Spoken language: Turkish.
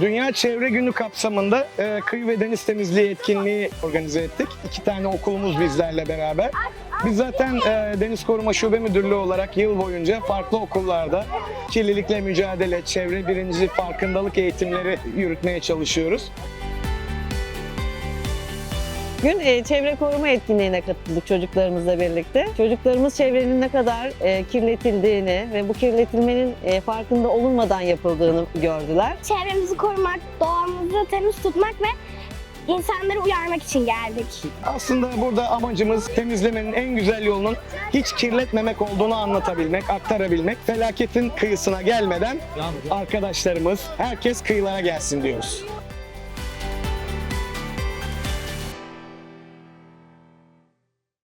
Dünya Çevre Günü kapsamında e, kıyı ve deniz temizliği etkinliği organize ettik. İki tane okulumuz bizlerle beraber. Biz zaten e, Deniz Koruma Şube Müdürlüğü olarak yıl boyunca farklı okullarda kirlilikle mücadele, çevre birinci farkındalık eğitimleri yürütmeye çalışıyoruz. Bugün e, çevre koruma etkinliğine katıldık çocuklarımızla birlikte. Çocuklarımız çevrenin ne kadar e, kirletildiğini ve bu kirletilmenin e, farkında olunmadan yapıldığını gördüler. Çevremizi korumak, doğamızı temiz tutmak ve insanları uyarmak için geldik. Aslında burada amacımız temizlemenin en güzel yolunun hiç kirletmemek olduğunu anlatabilmek, aktarabilmek. Felaketin kıyısına gelmeden arkadaşlarımız, herkes kıyılara gelsin diyoruz.